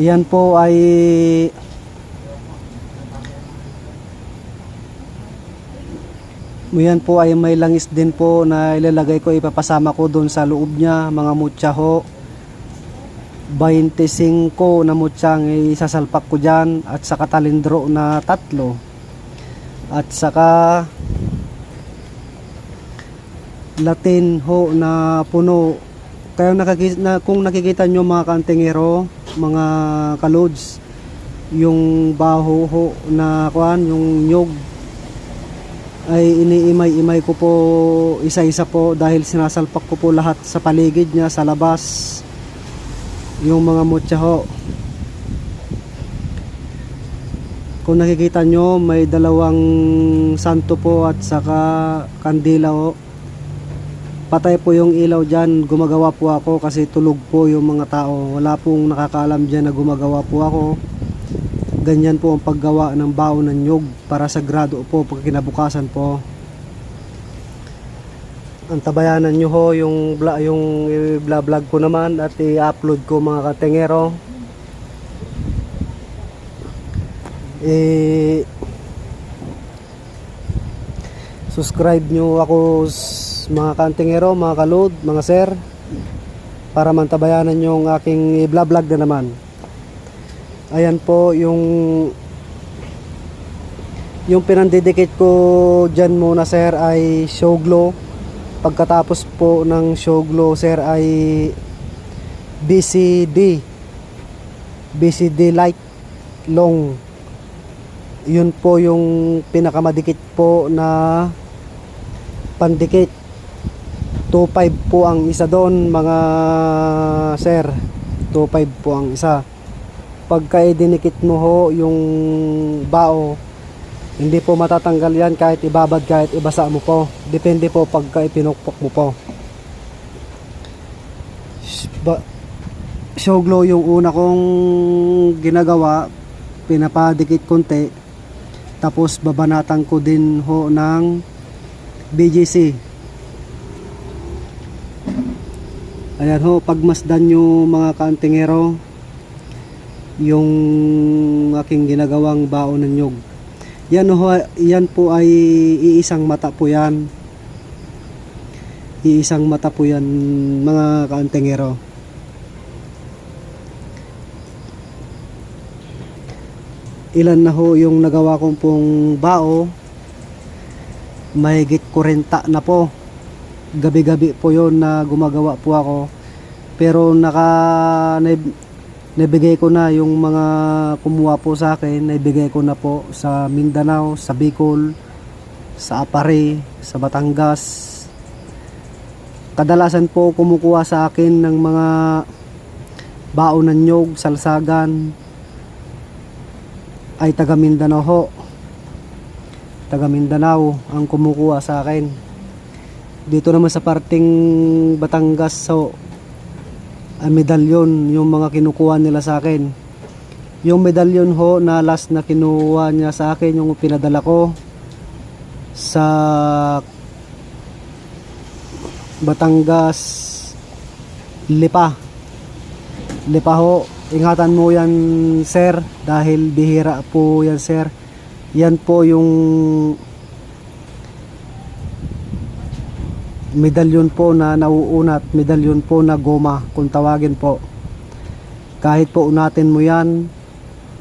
Ayan po ay Ayan po ay may langis din po na ilalagay ko ipapasama ko doon sa loob niya mga mutya ho. 25 na mutyang isasalpak ko dyan at saka talindro na tatlo. At saka latin ho na puno. Kaya nakikita, na, kung nakikita nyo mga kantingero mga kalods. Yung baho ho na kuan yung nyog ay iniimay-imay ko po isa-isa po dahil sinasalpak ko po lahat sa paligid niya sa labas. Yung mga mutya ho. Kung nakikita nyo may dalawang santo po at saka kandila ho patay po yung ilaw dyan gumagawa po ako kasi tulog po yung mga tao. Wala pong nakakaalam dyan na gumagawa po ako. Ganyan po ang paggawa ng baon ng nyog para sa grado po pag kinabukasan po. Ang tabayanan nyo ho yung, bla, yung i-vlog ko naman at i-upload ko mga katengero. Eh subscribe nyo ako s- mga kantingero, mga kalod, mga sir para mantabayanan yung aking i-vlog na naman. Ayan po yung yung pinandidikit ko dyan muna sir ay show glow. Pagkatapos po ng show glow sir ay BCD BCD light long. Yun po yung pinakamadikit po na pandikit 2.5 po ang isa doon mga sir. 2.5 po ang isa. Pagka idinikit mo ho yung bao hindi po matatanggal yan kahit ibabad kahit ibasa mo po. Depende po pagka ipinukpok mo po. Ba- show glow yung una kong ginagawa pinapadikit konti. Tapos babanatan ko din ho ng BGC ayan ho pagmasdan nyo mga kantingero yung aking ginagawang baon ng nyog yan ho yan po ay iisang mata po yan. Iisang mata po yan mga kantingero. Ilan na ho yung nagawa kong pong bao? Mahigit 40 na po gabi-gabi po yon na gumagawa po ako pero naka naibigay ko na yung mga kumuha po sa akin naibigay ko na po sa Mindanao, sa Bicol sa Apare, sa Batangas kadalasan po kumukuha sa akin ng mga baon ng nyog, salsagan ay taga Mindanao ho. Taga Mindanao ang kumukuha sa akin. Dito naman sa parting Batangas so ay medalyon yung mga kinukuha nila sa akin. Yung medalyon ho na last na kinuha niya sa akin yung pinadala ko sa Batangas Lipa. Lipa ho ingatan mo yan sir dahil bihira po yan sir yan po yung medalyon po na nauunat medalyon po na goma kung tawagin po. Kahit po unatin mo yan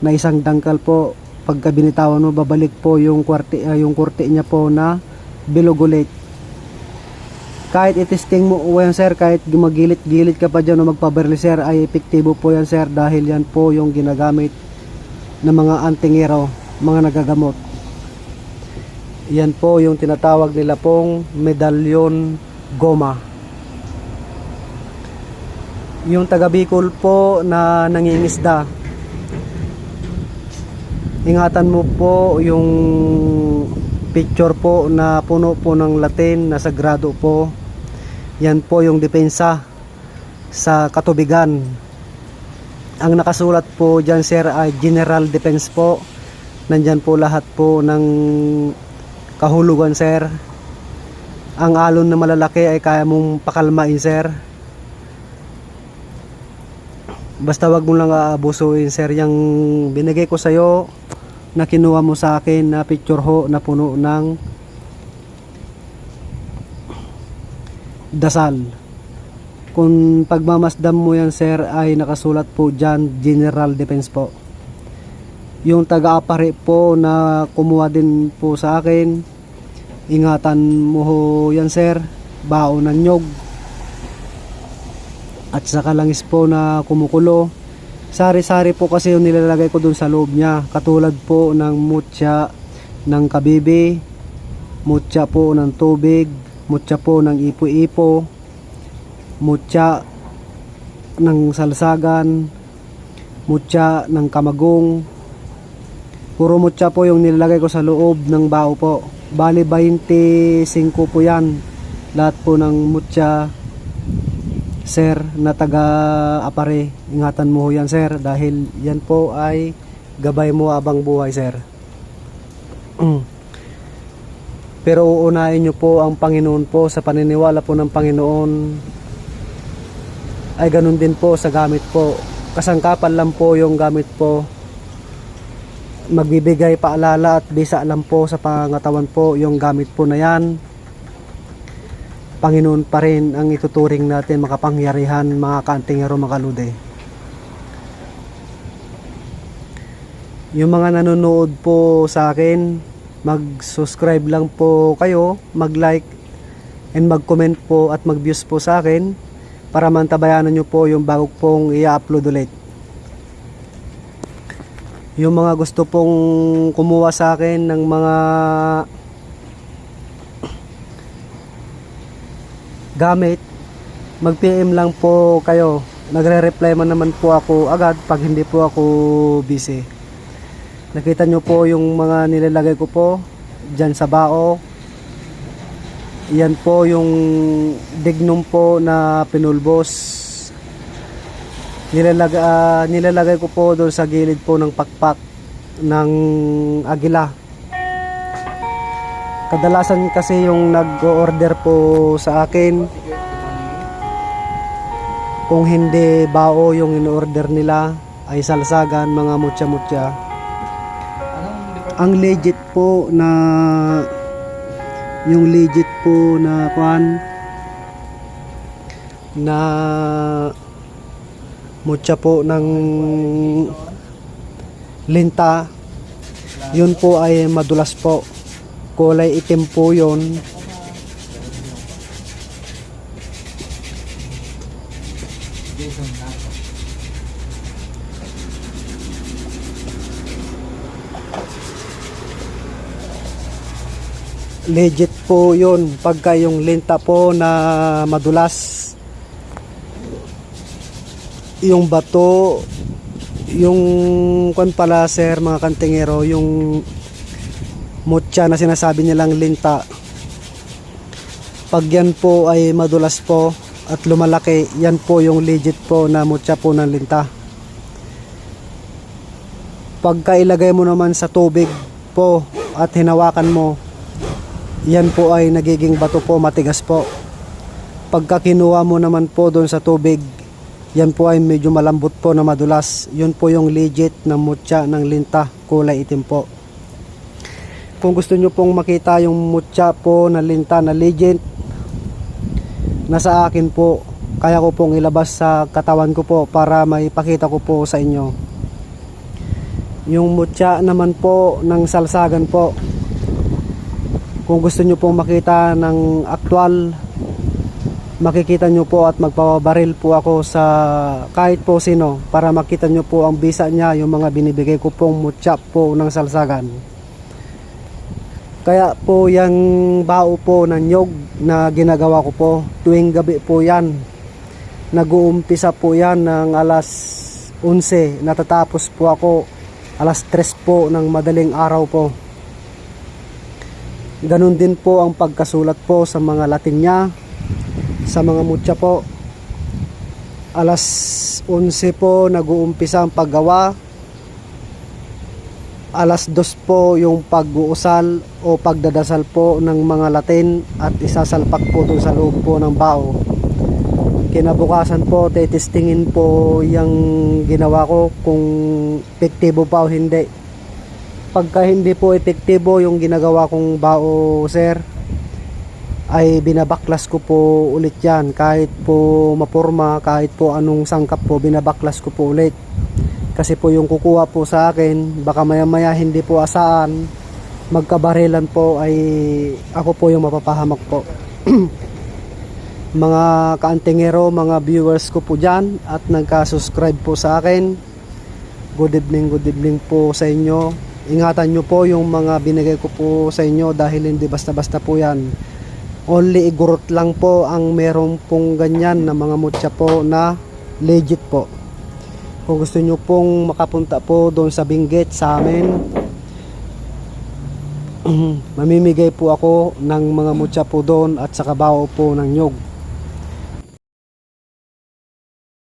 na isang dangkal po pagka binitawan mo babalik po yung kwarti, ah, yung kurti niya po na bilogulate kahit itesting mo o yan sir kahit gumagilit-gilit ka pa dyan o magpabarli sir ay epektibo po yan sir dahil yan po yung ginagamit ng mga antingero mga nagagamot yan po yung tinatawag nila pong medalyon goma. Yung taga Bicol po na nangingisda ingatan mo po yung picture po na puno po ng Latin na sagrado po. Yan po yung depensa sa katubigan. Ang nakasulat po dyan sir ay General Defense po. Nandyan po lahat po ng kahulugan sir ang alon na malalaki ay kaya mong pakalmain sir Basta wag mo lang aabusuin sir yung binigay ko sa'yo na kinuha mo sa akin na picture ho na puno ng dasal. Kung pagmamasdam mo yan sir ay nakasulat po dyan General Defense po. Yung taga-apare po na kumuha din po sa akin, ingatan mo ho yan sir, baon ng nyog. At saka langis po na kumukulo. Sari-sari po kasi yung nilalagay ko dun sa loob niya. Katulad po ng mutya ng kabibi, mutya po ng tubig, mutya po ng ipo-ipo, mutya ng salsagan, mutya ng kamagong. Puro mutya po yung nilalagay ko sa loob ng bao po. Bali 25 po yan. Lahat po ng mutya sir na taga apare ingatan mo yan sir. Dahil yan po ay gabay mo abang buhay sir. Pero uunahin nyo po ang Panginoon po sa paniniwala po ng Panginoon. Ay ganun din po sa gamit po. Kasangkapan lang po yung gamit po magbibigay paalala at bisa lang po sa pangatawan po yung gamit po na yan Panginoon pa rin ang ituturing natin makapangyarihan mga kantingero mga kalude. Yung mga nanonood po sa akin, mag-subscribe lang po kayo, mag-like and mag-comment po at mag-views po sa akin para mantabayanan nyo po yung bago pong i-upload ulit. Yung mga gusto pong kumuha sa akin ng mga gamit, mag-PM lang po kayo. Nagre-reply man naman po ako agad pag hindi po ako busy. Nakita nyo po yung mga nilalagay ko po dyan sa bao. Yan po yung dignum po na pinulbos. Nilalag, ah, nilalagay ko po doon sa gilid po ng pakpak ng agila. Kadalasan kasi yung nag-order po sa akin kung hindi bao yung in-order nila ay salsagan, mga mutya-mutya. Ang legit po na yung legit po na kwan na mutya po ng linta. Yun po ay madulas po. Kulay itim po yun. Legit po yun. Pagka yung linta po na madulas yung bato yung kwan pala sir mga kantingero yung mutya na sinasabi nilang linta. Pag yan po ay madulas po at lumalaki yan po yung legit po na mutya po ng linta. Pagka ilagay mo naman sa tubig po at hinawakan mo yan po ay nagiging bato po matigas po. Pagka kinuha mo naman po doon sa tubig yan po ay medyo malambot po na madulas. Yun po yung legit na mutya ng linta kulay itim po. Kung gusto nyo pong makita yung mutya po na linta na legit nasa akin po. Kaya ko pong ilabas sa katawan ko po para maipakita ko po sa inyo. Yung mutya naman po ng salsagan po. Kung gusto nyo pong makita ng aktual makikita nyo po at magpapabaril po ako sa kahit po sino para makita nyo po ang bisa niya yung mga binibigay ko pong mutya po ng salsagan. Kaya po yung bao po ng nyog na ginagawa ko po tuwing gabi po yan nag-uumpisa po yan ng alas 11 natatapos po ako alas 3 po ng madaling araw po. Ganon din po ang pagkasulat po sa mga Latin niya, sa mga mutya po. Alas 11 po nag-uumpisa ang paggawa. Alas 2 po yung pag-uusal o pagdadasal po ng mga Latin at isasalpak po doon sa loob po ng bao. kinabukasan po testingin po yung ginawa ko kung epektibo pa o hindi pagka hindi po epektibo yung ginagawa kong bao sir ay binabaklas ko po ulit yan kahit po maporma kahit po anong sangkap po binabaklas ko po ulit kasi po yung kukuha po sa akin baka maya maya hindi po asaan magkabarilan po ay ako po yung mapapahamak po mga kaantingero, mga viewers ko po dyan at nagka-subscribe po sa akin. Good evening, good evening po sa inyo. Ingatan nyo po yung mga binigay ko po sa inyo dahil hindi basta-basta po yan. Only igurot lang po ang meron pong ganyan na mga mutya po na legit po. Kung gusto nyo pong makapunta po doon sa Benguet sa amin, mamimigay po ako ng mga mutya po doon at sa kabaw po ng nyog.